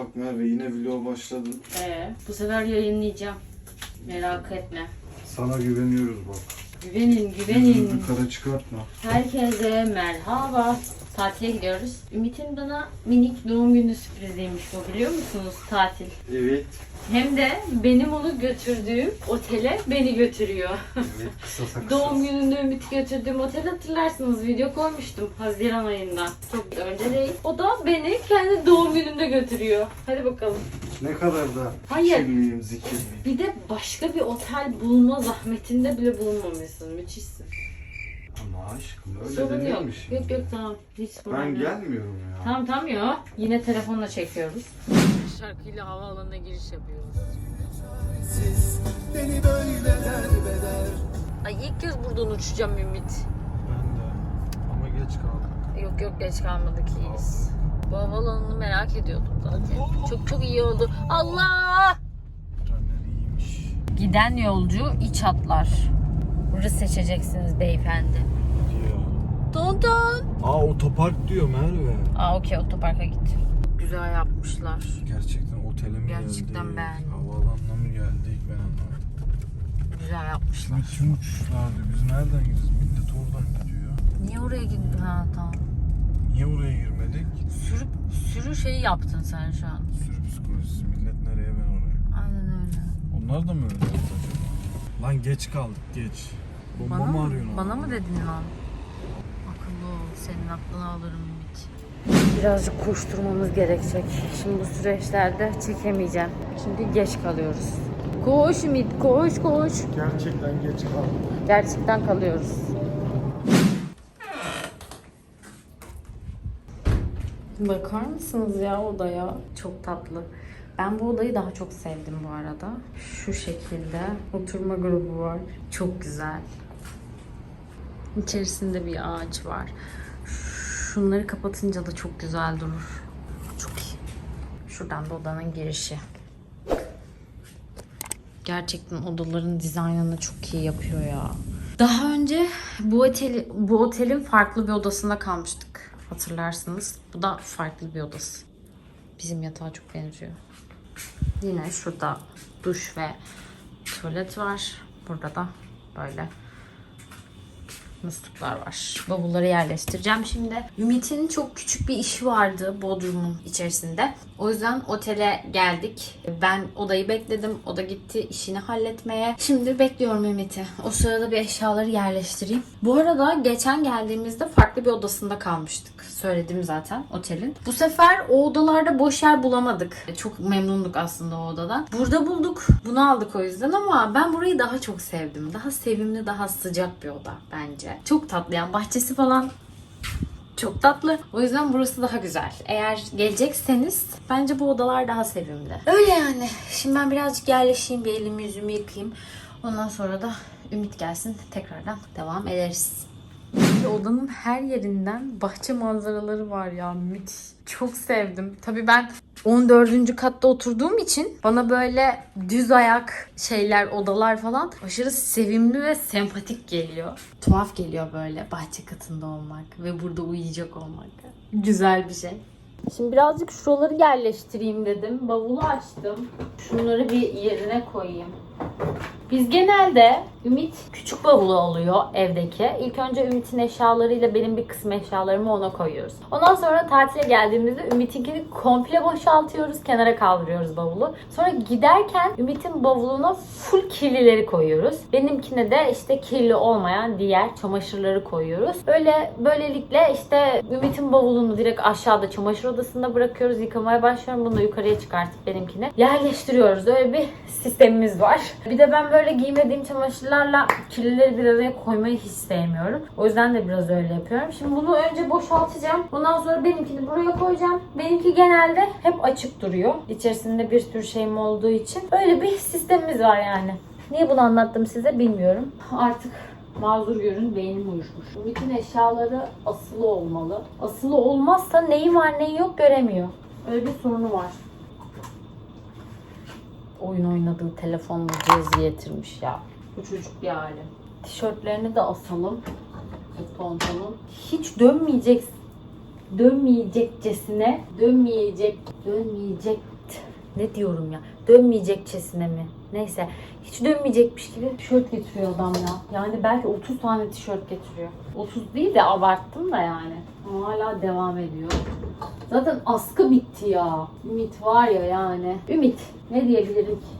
bak Merve yine vlog başladın. Ee, bu sefer yayınlayacağım. Merak etme. Sana güveniyoruz bak. Güvenin, Yüzünü güvenin. kara çıkartma. Herkese merhaba. Tatile gidiyoruz. Ümit'in bana minik doğum günü sürpriziymiş bu biliyor musunuz tatil? Evet. Hem de benim onu götürdüğüm otele beni götürüyor. Evet. Doğum gününde Ümit'i götürdüğüm oteli hatırlarsınız. Video koymuştum Haziran ayında. Çok önce değil. O da beni kendi doğum gününde götürüyor. Hadi bakalım. Ne kadar da Hayır. kirliyim, zikirliyim. Bir de başka bir otel bulma zahmetinde bile bulunmamışsın. Müthişsin. Ama aşkım öyle Sorun yok. Yok yok tamam. Hiç sorun Ben yok. gelmiyorum ya. Tamam tamam ya. Yine telefonla çekiyoruz. Şarkıyla havaalanına giriş yapıyoruz. Beni böyle derbeder Ay ilk kez buradan uçacağım Ümit. Ben de. Ama geç kaldım. Yok yok geç kalmadık iyiyiz. Bu havaalanını merak ediyordum zaten. Çok çok iyi oldu. Allah! Giden yolcu iç hatlar. Burası seçeceksiniz beyefendi. Hadi ya. Tonton. Aa otopark diyor Merve. Aa okey otoparka git. Güzel yapmışlar. Gerçekten otele mi Gerçekten geldik? beğendim. Havaalanına mı geldik ben anlamadım. Güzel yapmışlar. Şimdi kim uçuşlardı? Biz nereden gideceğiz? Millet oradan gidiyor. Niye oraya gittin? Ha tamam. Niye oraya girmedik? Sürü, sürü şeyi yaptın sen şu an. Sürü psikolojisi. Millet nereye ben oraya. Aynen öyle. Onlar da mı öyle yaptı acaba? Lan geç kaldık geç. Bomba Bana mı arıyorsun? bana abi? mı dedin lan? Akıllı ol. Senin aklını alırım Ümit. Birazcık koşturmamız gerekecek. Şimdi bu süreçlerde çekemeyeceğim. Çünkü geç kalıyoruz. Koş Ümit koş koş. Gerçekten geç kaldık. Gerçekten kalıyoruz. Bakar mısınız ya odaya? Çok tatlı. Ben bu odayı daha çok sevdim bu arada. Şu şekilde oturma grubu var. Çok güzel. İçerisinde bir ağaç var. Şunları kapatınca da çok güzel durur. Çok iyi. Şuradan da odanın girişi. Gerçekten odaların dizaynını çok iyi yapıyor ya. Daha önce bu oteli, bu otelin farklı bir odasında kalmıştık. Hatırlarsınız. Bu da farklı bir odası. Bizim yatağa çok benziyor. Yine şurada duş ve tuvalet var. Burada da böyle musluklar var. Bavulları yerleştireceğim şimdi. Ümit'in çok küçük bir işi vardı Bodrum'un içerisinde. O yüzden otele geldik. Ben odayı bekledim. O da gitti işini halletmeye. Şimdi bekliyorum Ümit'i. O sırada bir eşyaları yerleştireyim. Bu arada geçen geldiğimizde farklı bir odasında kalmıştık. Söyledim zaten otelin. Bu sefer o odalarda boş yer bulamadık. Çok memnunduk aslında o odadan. Burada bulduk. Bunu aldık o yüzden ama ben burayı daha çok sevdim. Daha sevimli, daha sıcak bir oda bence. Çok tatlı yani bahçesi falan çok tatlı. O yüzden burası daha güzel. Eğer gelecekseniz bence bu odalar daha sevimli. Öyle yani. Şimdi ben birazcık yerleşeyim, bir elimi yüzümü yıkayayım. Ondan sonra da Ümit gelsin. Tekrardan devam ederiz. Odanın her yerinden bahçe manzaraları var ya müthiş. Çok sevdim. Tabii ben 14. katta oturduğum için bana böyle düz ayak şeyler, odalar falan aşırı sevimli ve sempatik geliyor. Tuhaf geliyor böyle bahçe katında olmak ve burada uyuyacak olmak. Güzel bir şey. Şimdi birazcık şuraları yerleştireyim dedim. Bavulu açtım. Şunları bir yerine koyayım. Biz genelde Ümit küçük bavulu oluyor evdeki. İlk önce Ümit'in eşyalarıyla benim bir kısım eşyalarımı ona koyuyoruz. Ondan sonra tatile geldiğimizde Ümit'inkini komple boşaltıyoruz. Kenara kaldırıyoruz bavulu. Sonra giderken Ümit'in bavuluna full kirlileri koyuyoruz. Benimkine de işte kirli olmayan diğer çamaşırları koyuyoruz. Öyle böylelikle işte Ümit'in bavulunu direkt aşağıda çamaşır odasında bırakıyoruz. Yıkamaya başlıyorum. Bunu yukarıya çıkartıp benimkini yerleştiriyoruz. Öyle bir sistemimiz var. Bir de ben böyle giymediğim çamaşırlarla kirlileri bir araya koymayı hiç sevmiyorum. O yüzden de biraz öyle yapıyorum. Şimdi bunu önce boşaltacağım. Ondan sonra benimkini buraya koyacağım. Benimki genelde hep açık duruyor. İçerisinde bir sürü şeyim olduğu için. Öyle bir sistemimiz var yani. Niye bunu anlattım size bilmiyorum. Artık mazur görün beynim uyuşmuş. Bütün eşyaları asılı olmalı. Asılı olmazsa neyi var neyi yok göremiyor. Öyle bir sorunu var oyun oynadığı telefonla cihazı getirmiş ya. Bu çocuk bir hali. Tişörtlerini de asalım. Tontonun. Hiç dönmeyeceksin. dönmeyecekcesine, dönmeyecek, dönmeyecek, ne diyorum ya, dönmeyecekçesine mi? Neyse, hiç dönmeyecekmiş gibi tişört getiriyor adam ya. Yani belki 30 tane tişört getiriyor. 30 değil de abarttım da yani. Ama hala devam ediyor. Zaten askı bitti ya. Ümit var ya yani. Ümit, ne diyebilirim ki?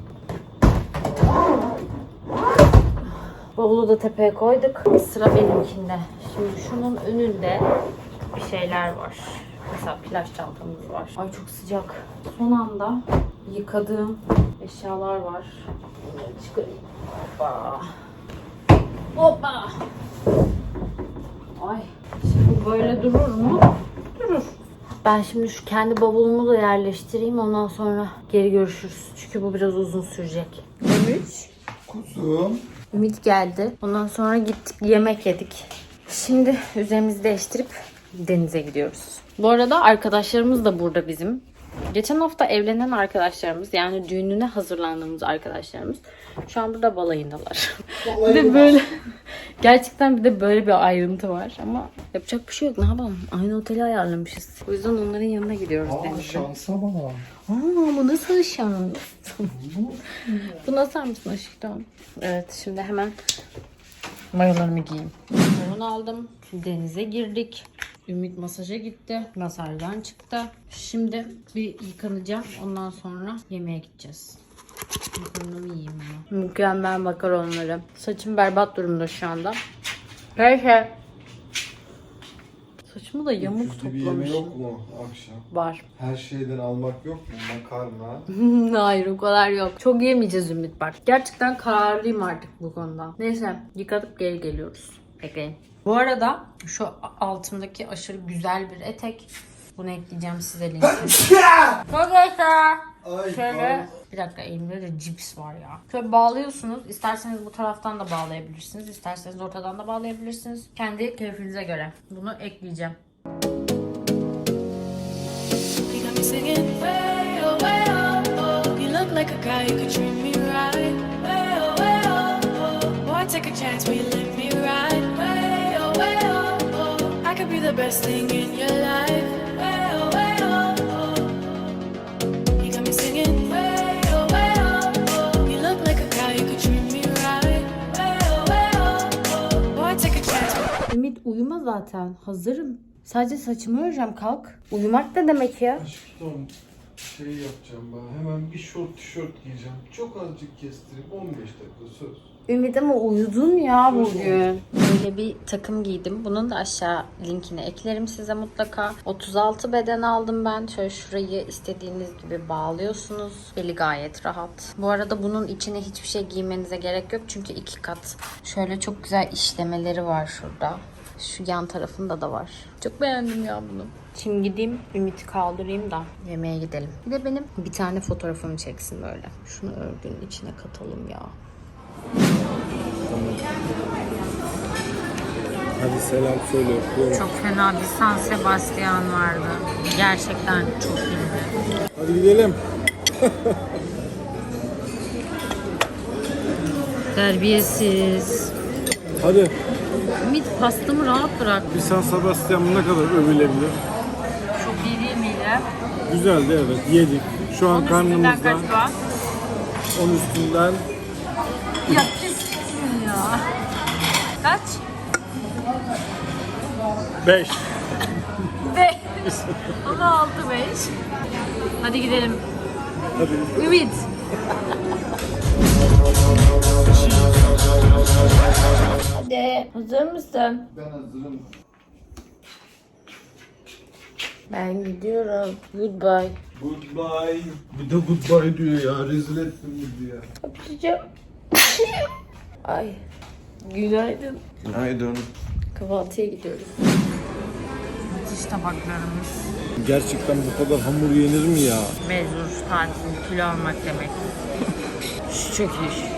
Bavulu da tepeye koyduk. Sıra benimkinde. Şimdi şunun önünde bir şeyler var. Mesela plaj çantamız var. Ay çok sıcak. Son anda yıkadığım eşyalar var. Bunları çıkarayım. Hoppa. Hoppa. Ay. Şimdi böyle durur mu? Durur. Ben şimdi şu kendi bavulumu da yerleştireyim. Ondan sonra geri görüşürüz. Çünkü bu biraz uzun sürecek. Ümit. Kuzum. Ümit geldi. Ondan sonra gittik yemek yedik. Şimdi üzerimizi değiştirip denize gidiyoruz. Bu arada arkadaşlarımız da burada bizim. Geçen hafta evlenen arkadaşlarımız yani düğününe hazırlandığımız arkadaşlarımız şu an burada balayındalar. de böyle gerçekten bir de böyle bir ayrıntı var ama yapacak bir şey yok ne yapalım aynı oteli ayarlamışız. O yüzden onların yanına gidiyoruz Aa denize. şansa bak. Aa bu nasıl şans? bu nasıl mısın aşkım? Evet şimdi hemen mayolarımı giyeyim. Onu aldım. Denize girdik. Ümit masaja gitti. Masajdan çıktı. Şimdi bir yıkanacağım. Ondan sonra yemeğe gideceğiz. Makaronumu yiyeyim ama. Mükemmel makaronları. Saçım berbat durumda şu anda. Neyse. Saçımı da yamuk bir toplamışım. yok mu akşam? Var. Her şeyden almak yok mu? Makarna. Hayır o kadar yok. Çok yemeyeceğiz Ümit bak. Gerçekten kararlıyım artık bu konuda. Neyse yıkadık geri geliyoruz. Bekleyin. Bu arada şu altımdaki aşırı güzel bir etek. Bunu ekleyeceğim size linki. Arkadaşlar. Ay Şöyle bir dakika elimde de cips var ya. Şöyle bağlıyorsunuz. İsterseniz bu taraftan da bağlayabilirsiniz. İsterseniz ortadan da bağlayabilirsiniz. Kendi keyfinize göre. Bunu ekleyeceğim. You got me singing way oh uyuma zaten. Hazırım. Sadece saçımı öreceğim kalk. Uyumak ne demek ya? Aşkım şey yapacağım ben. Hemen bir şort tişört giyeceğim. Çok azıcık kestirip 15 dakika söz. Ümit ama uyudun ya bugün. Böyle bir takım giydim. Bunun da aşağı linkini eklerim size mutlaka. 36 beden aldım ben. Şöyle şurayı istediğiniz gibi bağlıyorsunuz. Beli gayet rahat. Bu arada bunun içine hiçbir şey giymenize gerek yok. Çünkü iki kat. Şöyle çok güzel işlemeleri var şurada. Şu yan tarafında da var. Çok beğendim ya bunu. Şimdi gideyim Ümit'i kaldırayım da yemeğe gidelim. Bir de benim bir tane fotoğrafımı çeksin böyle. Şunu örgünün içine katalım ya. Hadi selam söyle öpüyorum. Çok fena bir San Sebastian vardı. Gerçekten çok iyiydi. Hadi gidelim. Terbiyesiz. Hadi. Ümit pastamı rahat bırak. Bir San Sebastian ne kadar övülebilir? Çok iyi değil miydi? Güzeldi evet yedik. Şu an Onun üstünden karnımızda kaç var? 10 üstünden Ya pissin ya. Kaç? 5. 5. Ama 6 5. Hadi gidelim. Hadi. Ümit. Hadi. Hazır mısın? Ben hazırım. Ben gidiyorum. Goodbye. Goodbye. Bir de goodbye diyor ya. Rezil ettin bizi ya. Öpeceğim. Ay. Günaydın. Günaydın. Kahvaltıya gidiyoruz. Müthiş tabaklarımız. Gerçekten bu kadar hamur yenir mi ya? Mezur tatil kilo almak demek. Çok iyi.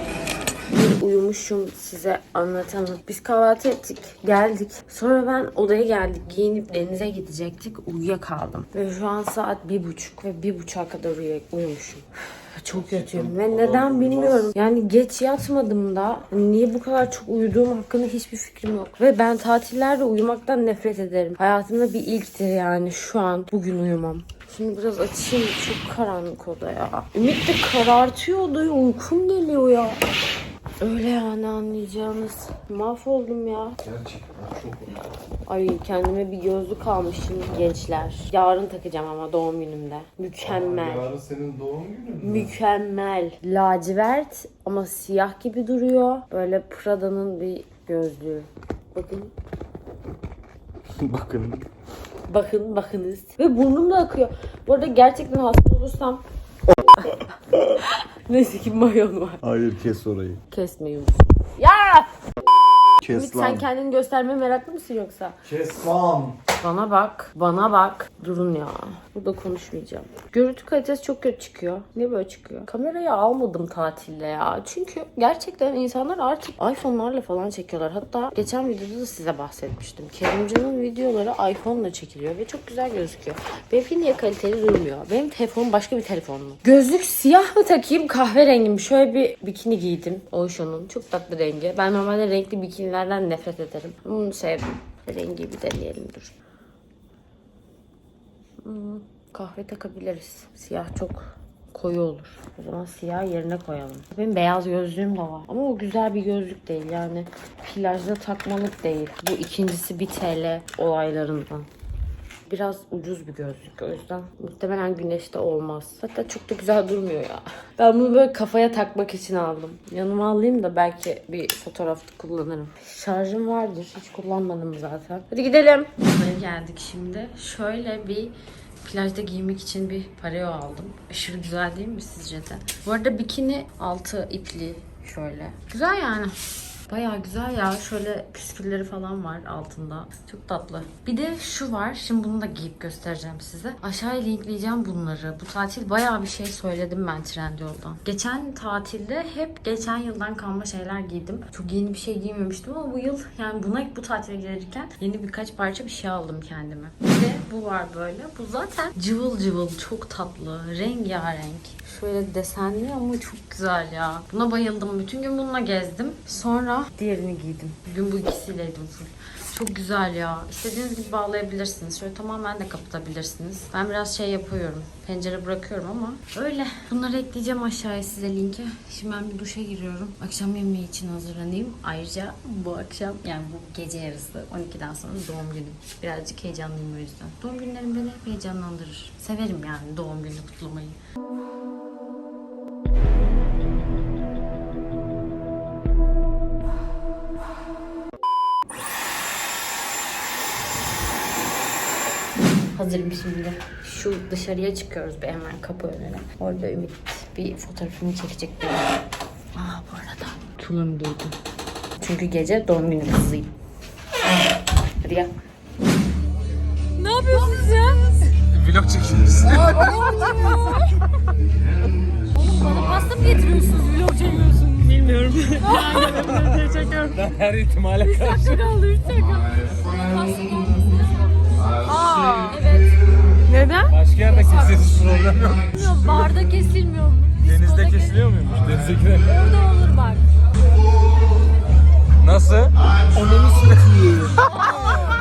Bir uyumuşum size anlatamam. Biz kahvaltı ettik, geldik. Sonra ben odaya geldik, giyinip denize gidecektik. Uyuyakaldım. Ve şu an saat bir buçuk ve bir buçuğa kadar uyu- uyumuşum. Çok kötüyüm ve neden bilmiyorum. Yani geç yatmadım da hani niye bu kadar çok uyuduğum hakkında hiçbir fikrim yok. Ve ben tatillerde uyumaktan nefret ederim. Hayatımda bir ilktir yani şu an bugün uyumam. Şimdi biraz açayım. Çok karanlık oda ya. Ümit de karartıyor odayı. Uykum geliyor ya. Öyle yani anlayacağınız. Mahvoldum ya. Gerçekten çok. Ay kendime bir gözlük almışım gençler. Yarın takacağım ama doğum günümde. Mükemmel. Yarın senin doğum günün mü? Mükemmel. Lacivert ama siyah gibi duruyor. Böyle Prada'nın bir gözlüğü. Bakın. Bakın. Bakın bakınız. Ve burnum da akıyor. Bu arada gerçekten hasta olursam Neyse ki mayon var. Hayır kes orayı. Kesmeyin. Ya! Ümit sen kendini göstermeye meraklı mısın yoksa? Kes lan. Bana bak, bana bak. Durun ya. Burada konuşmayacağım. Görüntü kalitesi çok kötü çıkıyor. Niye böyle çıkıyor? Kamerayı almadım tatilde ya. Çünkü gerçekten insanlar artık iPhone'larla falan çekiyorlar. Hatta geçen videoda da size bahsetmiştim. Kerimcan'ın videoları iPhone'la çekiliyor ve çok güzel gözüküyor. Benimki niye kaliteli durmuyor? Benim telefonum başka bir telefon mu? Gözlük siyah mı takayım kahverengi mi? Şöyle bir bikini giydim. Ocean'ın. Çok tatlı rengi. Ben normalde renkli bikinilerden nefret ederim. Bunu sevdim. Rengi bir deneyelim dur. Hmm, kahve takabiliriz. Siyah çok koyu olur. O zaman siyah yerine koyalım. Benim beyaz gözlüğüm de var. Ama o güzel bir gözlük değil. Yani plajda takmalık değil. Bu ikincisi 1 TL olaylarından. Biraz ucuz bir gözlük o yüzden muhtemelen güneşte olmaz. Hatta çok da güzel durmuyor ya. Ben bunu böyle kafaya takmak için aldım. Yanıma alayım da belki bir fotoğrafta kullanırım. Şarjım vardır. Hiç kullanmadım zaten. Hadi gidelim. Buraya geldik şimdi. Şöyle bir plajda giymek için bir pareo aldım. Aşırı güzel değil mi sizce de? Bu arada bikini altı ipli şöyle. Güzel yani. Bayağı güzel ya. Şöyle püskülleri falan var altında. Çok tatlı. Bir de şu var. Şimdi bunu da giyip göstereceğim size. Aşağıya linkleyeceğim bunları. Bu tatil bayağı bir şey söyledim ben Trendyol'dan. Geçen tatilde hep geçen yıldan kalma şeyler giydim. Çok yeni bir şey giymemiştim ama bu yıl yani buna bu tatile gelirken yeni birkaç parça bir şey aldım kendime. Bir de bu var böyle. Bu zaten cıvıl cıvıl çok tatlı. Rengarenk. Şöyle desenli ama çok güzel ya. Buna bayıldım. Bütün gün bununla gezdim. Sonra diğerini giydim. Bugün bu ikisiyleydim full. Çok güzel ya. İstediğiniz gibi bağlayabilirsiniz. Şöyle tamamen de kapatabilirsiniz. Ben biraz şey yapıyorum. Pencere bırakıyorum ama öyle. Bunları ekleyeceğim aşağıya size linki. Şimdi ben bir duşa giriyorum. Akşam yemeği için hazırlanayım. Ayrıca bu akşam yani bu gece yarısı 12'den sonra doğum günüm. Birazcık heyecanlıyım o yüzden. Doğum günlerim beni heyecanlandırır. Severim yani doğum günü kutlamayı. Hazırım şimdi. Şu dışarıya çıkıyoruz bir hemen kapı önüne. Orada Ümit bir fotoğrafımı çekecek benim. Aa bu arada tulum giydim. Çünkü gece doğum günü kızıyım. Hadi gel. Ne yapıyorsunuz ya? Vlog çekiyoruz. Bana pasta mı getiriyorsunuz? Vlog çekiyorsun. Bilmiyorum. Her ihtimale karşı. Dakika kaldı 3 dakika. Pasta Aa evet. Neden? Başka yerde keseriz problem yok. Bilmiyorum, Barda kesilmiyor mu? Denizde kesiliyor muymuş? Denize girelim. Orada olur bak. Nasıl? Çok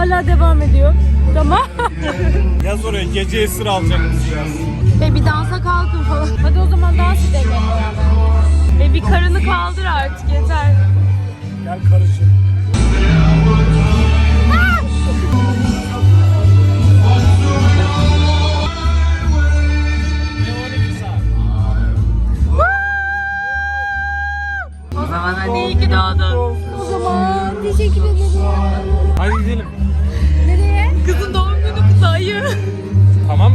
Hala devam ediyor. Tamam. Yaz oraya gece esir alacak Ve bir dansa kalkın falan. Hadi o zaman dans edelim. Ve bir karını kaldır artık yeter. Gel karışın. O zaman hadi iyi ki doğdun. O zaman teşekkür ederim. Hadi gidelim. Tamam.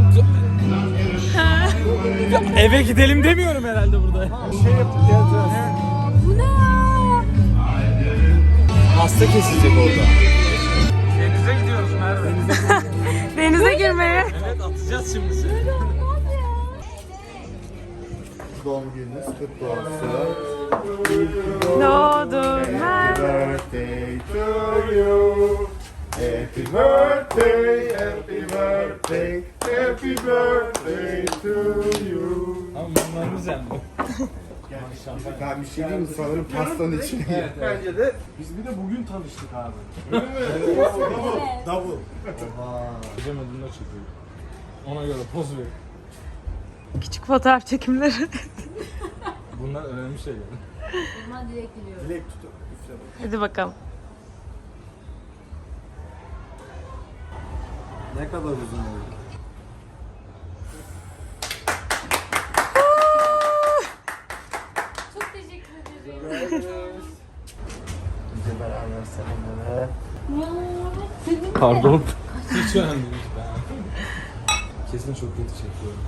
Eve gidelim demiyorum herhalde burada. Şey geleceğiz. Bu ne ya? Hasta kesilecek orada. Denize gidiyoruz Merve. Denize girmeye. Evet atacağız şimdi seni. Doğum gününüz kutlu olsun. Doğdun. Birthday to you. Happy birthday, happy birthday, happy birthday to you. Ama bunlar güzel bu. Ben bir şey diyeyim mi? Sanırım pastanın içine. Bence de biz bir de bugün tanıştık abi. Double. Gecem ödünde çekiyor. Ona göre poz ver. Küçük fotoğraf çekimleri. Bunlar önemli şeyler. Dilek tut. Üfle bak. Hadi bakalım. Ne kadar uzun oldu. Çok teşekkür ederim. Bize beraber selamlar. Pardon. Hiç önemli değil. Ben... Kesin çok kötü çekiyorum.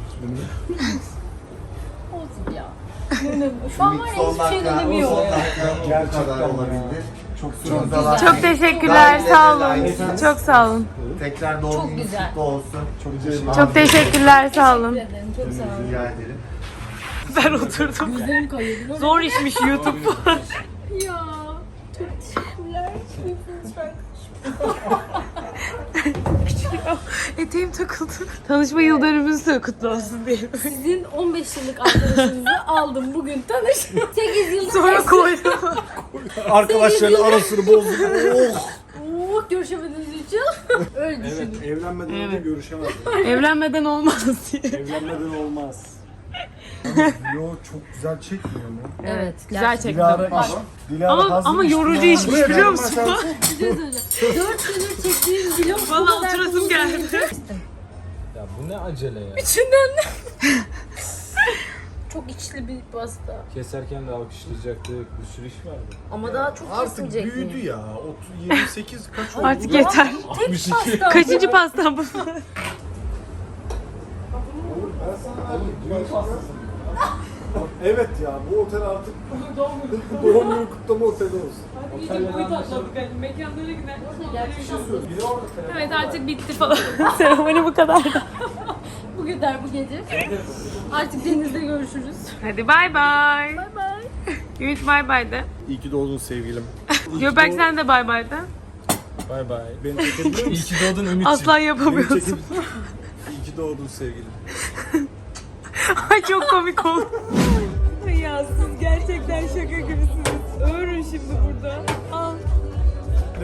Olsun ya. Şu an var ya hiçbir şey bu kadar olabildi. Çok. Çok teşekkürler. Sağ olun. Çok sağ olun. Tekrar doğum Çok gününüz güzel. kutlu olsun. Çok güzel. Çok teşekkürler. Sağ olun. ederim. Çok sağ olun. Rica ederim. Ben oturdum. Gözlerim kayıyor. Zor işmiş YouTube. Ya. Çok teşekkürler. Eteğim takıldı. Tanışma yıl dönümümüz de kutlu olsun diyelim. Sizin 15 yıllık arkadaşınızı aldım bugün tanıştım. 8 yıllık Sonra koydum. Arkadaşların arasını bozduk. Oh. Oh, görüşemediğiniz için. Öyle düşündüm. Evet, evlenmeden önce Evet. görüşemezdik. Evlenmeden olmaz diye. Evlenmeden olmaz. Yo çok güzel çekmiyor mu? Evet. Güzel çektim. Dilara, Dilara Ama hazır ama yorucu ya. işmiş Buraya biliyor musun? sen. Şey. 4 gündür çektiğim vlog bu Valla kadar oturasım uzun geldi. Ya bu ne acele ya? İçinden ne? Çok içli bir pasta. Keserken de alkışlayacaktık. Bir sürü iş vardı. Ama daha çok Artık kesilecek mi? büyüdü ya. 30, 28 kaç oldu? Artık yeter. 62. Pasta. Kaçıncı pastam bu? Evet ya bu otel artık doğum günü kutlama oteli olsun. İyice boyut atladık hani mekanlara gider. Evet artık bitti falan. Seremoni bu kadar. Bugün der bu gece. Artık denizde görüşürüz. Hadi bay bay. Bay bay. Ümit bay bay de. İyi ki doğdun sevgilim. Göbek sen de bay bay de. Bay bay. Beni çekebiliyor musun? İyi ki doğdun Ümit'ciğim. Aslan yapamıyorsun. İyi ki doğdun sevgilim. Ay çok komik oldu. ya siz gerçekten şaka gibisiniz. Öğürün şimdi burada. Al.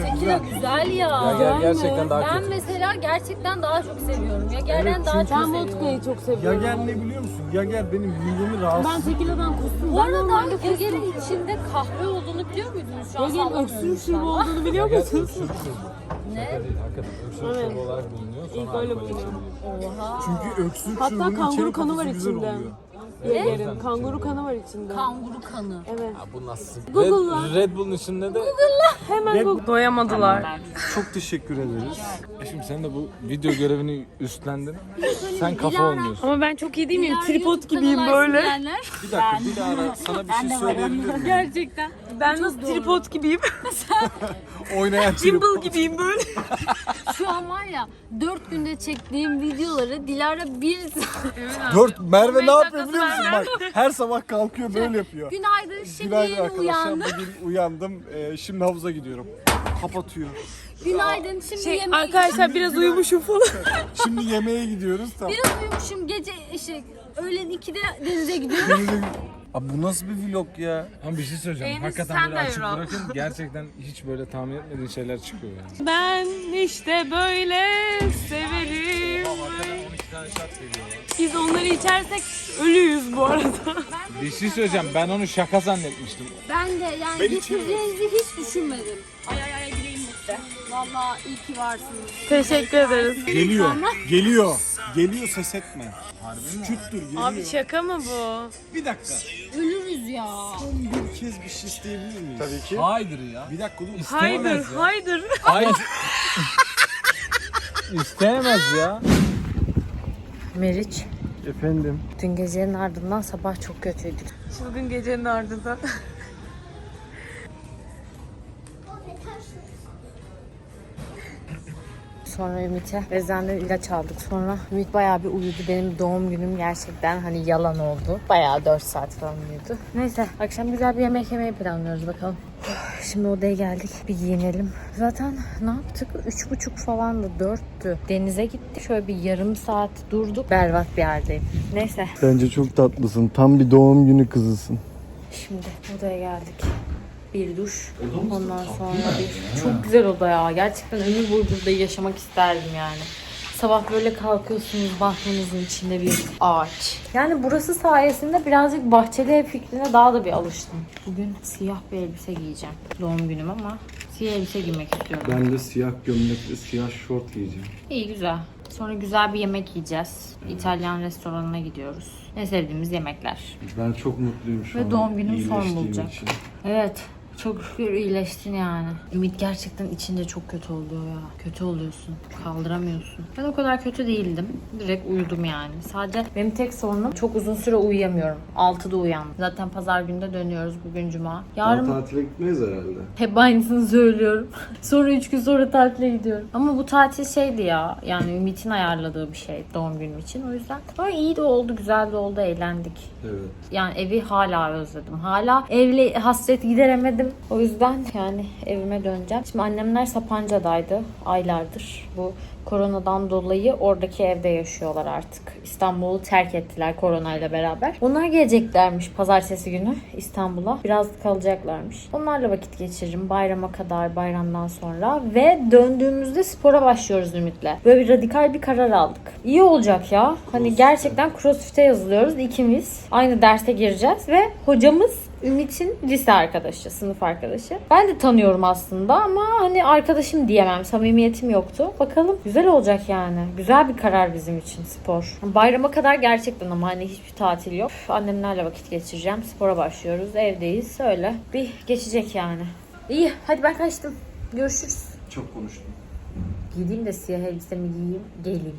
Tekila güzel ya. Ya ger- gerçekten daha ben kötü. mesela gerçekten daha çok seviyorum. Ya gerden daha çok Ben seviyorum. vodka'yı çok Ya seviyorum. gel ne biliyor musun? Ya gel benim bünyemi rahatsız. Ben tekiladan kustum. Bu Ben arada normalde Yager'in içinde kahve olduğunu biliyor muydunuz? Şu an Yager'in sallamıyorum öksürük şu an. şurubu olduğunu biliyor musunuz? öksürük bu. Ne? Değil hakikaten. Öksürük Evet. şurubu olarak bulunuyor. Sonra İlk öyle alkole bulunuyor. çeviriyor. Oha. Çünkü öksürük Hatta şurubunun kanguru içeri kanı var güzel içinde. oluyor. Yager'in kanguru kanı var içinde. Kanguru kanı. Evet. Ya bu nasıl? Google'la. Red, Red Bull'un içinde de Hemen Google. Doyamadılar. çok teşekkür ederiz. E Şimdi sen de bu video görevini üstlendin. Sen kafa Dilara- olmuyorsun. Ama ben çok iyi değil miyim? Dilara Tripod gibiyim böyle. Bir dakika Dilara sana bir şey söyleyebilir miyim? Gerçekten. Ben nasıl tripod gibiyim? Oynayan Gimbal gibiyim böyle. Şu an var ya 4 günde çektiğim videoları Dilara bir Dört Merve 15 ne yapıyor biliyor musun? Var. Bak her sabah kalkıyor böyle yapıyor. Günaydın şimdi Günaydın yeni arkadaşlar. uyandım. Bugün uyandım. Ee, şimdi havuza gidiyorum. Kapatıyor. Günaydın şimdi Şey, yemeğe arkadaşlar biraz uyumuşum falan. Şimdi yemeğe gidiyoruz. Tamam. Biraz uyumuşum gece şey öğlen 2'de denize gidiyorum. Abi bu nasıl bir vlog ya? Ama bir şey söyleyeceğim. Hakikaten sen böyle de açık Evren. bırakın. Gerçekten hiç böyle tahmin etmediğin şeyler çıkıyor yani. Ben işte böyle. Biz onları içersek ölüyüz bu arada. Bir şey söyleyeceğim. Ben onu şaka zannetmiştim. Ben de yani getireceğinizi hiç düşünmedim. Ay ay ay bileğim gitti. Valla iyi ki varsınız. Teşekkür ederiz. Geliyor. Geliyor. Geliyor ses etme. Harbi mi? Küttür geliyor. Abi şaka mı bu? bir dakika. Ölürüz ya. Son bir kez bir şey isteyebilir miyiz? Tabii ki. Haydır ya. Bir dakika dur. Haydır, haydır. Hayır. İsteyemez ya. Meriç, Efendim. dün gecenin ardından sabah çok kötüydük. Çılgın gecenin ardından. Sonra Ümit'e eczaneden ilaç aldık. Sonra Ümit bayağı bir uyudu. Benim doğum günüm gerçekten hani yalan oldu. Bayağı 4 saat falan uyudu. Neyse akşam güzel bir yemek yemeyi planlıyoruz bakalım. Şimdi odaya geldik. Bir giyinelim. Zaten ne yaptık? Üç buçuk falan da dörttü. Denize gittik. Şöyle bir yarım saat durduk. Berbat bir yerdeyim. Neyse. Bence çok tatlısın. Tam bir doğum günü kızısın. Şimdi odaya geldik. Bir duş. Ondan sonra bir... Çok güzel oda ya. Gerçekten ömür boyu burada yaşamak isterdim yani. Sabah böyle kalkıyorsunuz bahçenizin içinde bir ağaç. Yani burası sayesinde birazcık bahçeli ev fikrine daha da bir alıştım. Bugün siyah bir elbise giyeceğim. Doğum günüm ama siyah elbise giymek istiyorum. Ben de siyah gömlekli siyah şort giyeceğim. İyi güzel. Sonra güzel bir yemek yiyeceğiz. İtalyan restoranına gidiyoruz. Ne sevdiğimiz yemekler. Ben çok mutluyum şu Ve an. doğum günüm son bulacak. için. Evet. Çok şükür iyileştin yani. Ümit gerçekten içinde çok kötü oluyor ya. Kötü oluyorsun. Kaldıramıyorsun. Ben o kadar kötü değildim. Direkt uyudum yani. Sadece benim tek sorunum çok uzun süre uyuyamıyorum. 6'da uyandım. Zaten pazar günde dönüyoruz. Bugün cuma. Daha Yarın tatile gitmeyiz herhalde. hep aynısını söylüyorum. sonra 3 gün sonra tatile gidiyorum. Ama bu tatil şeydi ya. Yani Ümit'in ayarladığı bir şey doğum günüm için. O yüzden ama iyi de oldu, güzel de oldu, eğlendik. Evet. Yani evi hala özledim. Hala evle hasret gideremedim. O yüzden yani evime döneceğim. Şimdi annemler Sapanca'daydı aylardır. Bu koronadan dolayı oradaki evde yaşıyorlar artık. İstanbul'u terk ettiler koronayla beraber. Onlar geleceklermiş pazartesi günü İstanbul'a. Biraz kalacaklarmış. Onlarla vakit geçiririm bayrama kadar, bayramdan sonra. Ve döndüğümüzde spora başlıyoruz Ümit'le. Böyle bir radikal bir karar aldık. İyi olacak ya. Hani gerçekten crossfit'e yazılıyoruz ikimiz. Aynı derse gireceğiz ve hocamız Ümit'in lise arkadaşı, sınıf arkadaşı. Ben de tanıyorum aslında ama hani arkadaşım diyemem. Samimiyetim yoktu. Bakalım güzel olacak yani. Güzel bir karar bizim için spor. Bayrama kadar gerçekten ama hani hiçbir tatil yok. Üf, Annemlerle vakit geçireceğim. Spora başlıyoruz. Evdeyiz. Öyle. Bir geçecek yani. İyi. Hadi ben kaçtım. Görüşürüz. Çok konuştum. Gideyim de siyah elbisemi giyeyim. Geleyim.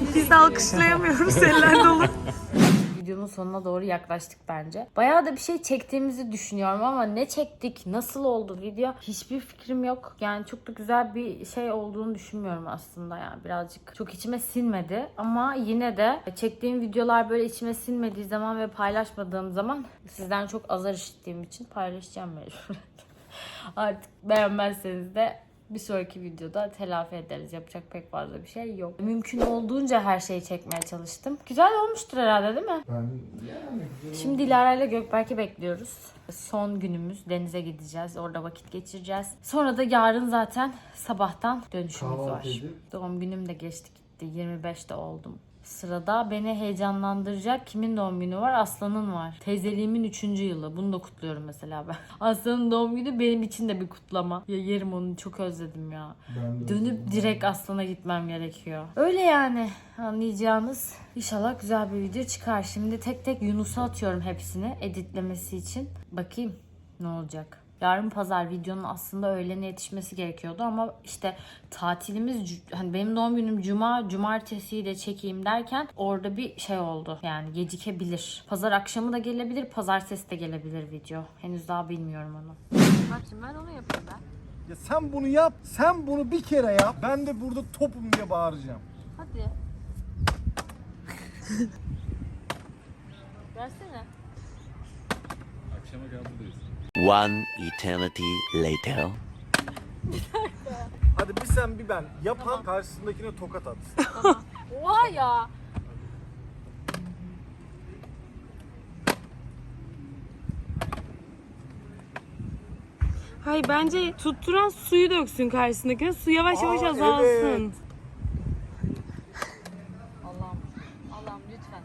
Biz de alkışlayamıyoruz. Eller dolu. Videonun sonuna doğru yaklaştık bence. Bayağı da bir şey çektiğimizi düşünüyorum ama ne çektik, nasıl oldu video hiçbir fikrim yok. Yani çok da güzel bir şey olduğunu düşünmüyorum aslında yani birazcık çok içime sinmedi ama yine de çektiğim videolar böyle içime sinmediği zaman ve paylaşmadığım zaman sizden çok azar işittiğim için paylaşacağım mecburen. Artık beğenmezseniz de bir sonraki videoda telafi ederiz. Yapacak pek fazla bir şey yok. Mümkün olduğunca her şeyi çekmeye çalıştım. Güzel olmuştur herhalde değil mi? Ben yani Şimdi Dilara ile Gökberk'i bekliyoruz. Son günümüz denize gideceğiz. Orada vakit geçireceğiz. Sonra da yarın zaten sabahtan dönüşümüz Kahvaltı var. edip- Doğum günüm de geçti gitti. 25'te oldum. Sırada beni heyecanlandıracak kimin doğum günü var? Aslan'ın var. Teyzeliğimin 3. yılı. Bunu da kutluyorum mesela ben. Aslan'ın doğum günü benim için de bir kutlama. Ya yerim onu çok özledim ya. Ben de Dönüp direkt Aslan'a gitmem gerekiyor. Öyle yani anlayacağınız. İnşallah güzel bir video çıkar. Şimdi tek tek Yunus'a atıyorum hepsini editlemesi için. Bakayım ne olacak. Yarın pazar videonun aslında öğlene yetişmesi gerekiyordu ama işte tatilimiz hani benim doğum günüm cuma cumartesiyi de çekeyim derken orada bir şey oldu. Yani gecikebilir. Pazar akşamı da gelebilir, pazartesi de gelebilir video. Henüz daha bilmiyorum onu. Bak şimdi ben onu yapayım ben. Ya sen bunu yap, sen bunu bir kere yap. Ben de burada topum diye bağıracağım. Hadi. Versene. Akşama kadar buradayız. One eternity later. Hadi bir sen bir ben. Yapan karşısındakine tokat at. Oha ya. Hayır bence tutturan suyu döksün karşısındakine. Su yavaş yavaş Aa, azalsın. evet. Allah'ım. Allah'ım lütfen.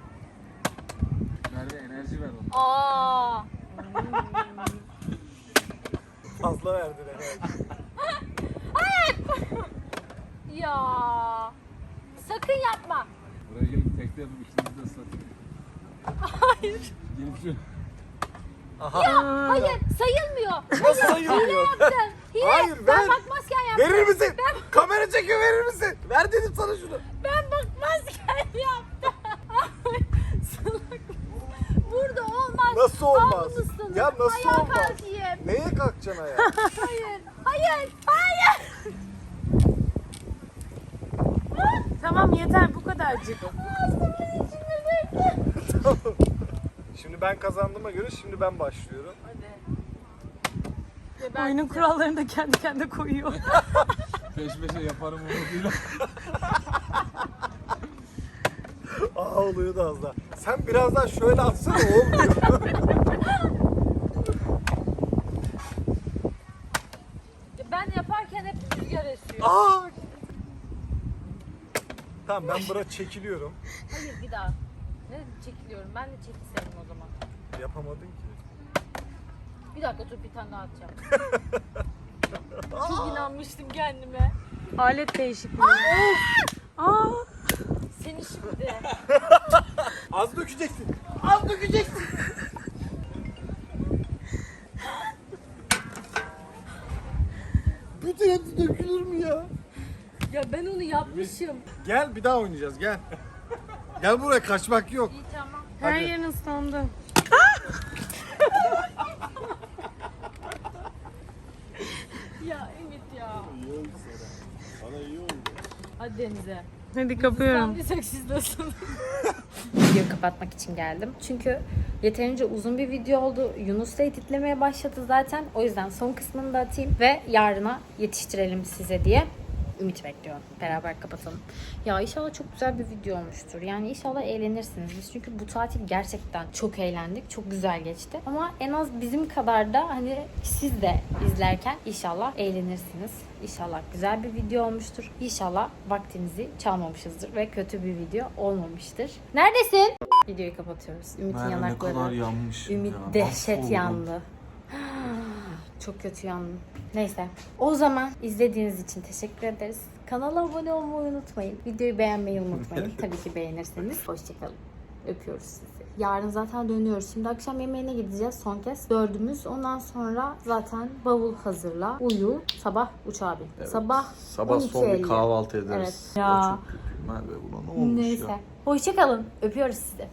Merve enerji ver ona. Aa. Fazla verdin evet. Ya. Sakın yapma. Buraya gelip tekrar bir üstünüzü de ıslatayım. Hayır. Gelip şu Hayır sayılmıyor. Nasıl sayılmıyor? Hayır ver. Ben bak masken yaptım. Verir misin? Kamera çekiyor verir misin? Ver dedim sana şunu. Ben bak masken yaptım. Salak. Burada olmaz. Nasıl olmaz? Ya nasıl Ayağa olmaz? kalkayım. Neye kalkacaksın ayağa? Hayır. Hayır. Hayır. Tamam yeter bu kadarcık. Şimdi ben kazandığıma göre şimdi ben başlıyorum. Oyunun kurallarını da kendi kendine koyuyor. Peş peşe yaparım onu değil. Aa oluyor da az daha. Sen biraz daha şöyle atsana olmuyor. Ben yaparken hep rüzgar esiyor. Aa! Tamam ben bura çekiliyorum. Hayır bir daha. Ne çekiliyorum? Ben de çekilseydim o zaman. Yapamadın ki. Bir dakika dur bir tane daha atacağım. Çok inanmıştım kendime. Alet değişikliği. Aa! Seni şimdi. Az dökeceksin. Az dökeceksin. Bütün hepsi dökülür mü ya? Ya ben onu yapmışım. Gel bir daha oynayacağız gel. Gel buraya kaçmak yok. İyi tamam. Hadi. Her yerin ıslandı. ya Ümit ya. İyi oldu sana. Bana iyi oldu. Hadi denize. Hadi kapıyorum. Siz ıslanın. Videoyu kapatmak için geldim. Çünkü yeterince uzun bir video oldu. Yunus da editlemeye başladı zaten. O yüzden son kısmını da atayım ve yarına yetiştirelim size diye ümit bekliyorum. Beraber kapatalım. Ya inşallah çok güzel bir video olmuştur. Yani inşallah eğlenirsiniz. Biz çünkü bu tatil gerçekten çok eğlendik. Çok güzel geçti. Ama en az bizim kadar da hani siz de izlerken inşallah eğlenirsiniz. İnşallah güzel bir video olmuştur. İnşallah vaktinizi çalmamışızdır ve kötü bir video olmamıştır. Neredesin? Videoyu kapatıyoruz. Ümit'in Merve ne yanakları. kadar yanmışım Ümit ya. dehşet Mahvoldum. yandı. Çok kötü yandım. Neyse. O zaman izlediğiniz için teşekkür ederiz. Kanala abone olmayı unutmayın. Videoyu beğenmeyi unutmayın. Tabii ki beğenirseniz. Hoşçakalın. Öpüyoruz sizi. Yarın zaten dönüyoruz. Şimdi akşam yemeğine gideceğiz son kez. Dördümüz. Ondan sonra zaten bavul hazırla. Uyu. Sabah uçağa bin. Sabah Sabah son 12.50. bir kahvaltı ederiz. Evet. O Ya. çok kötü. Merve buna ne olmuş Neyse. ya? Hoşçakalın. Öpüyoruz sizi.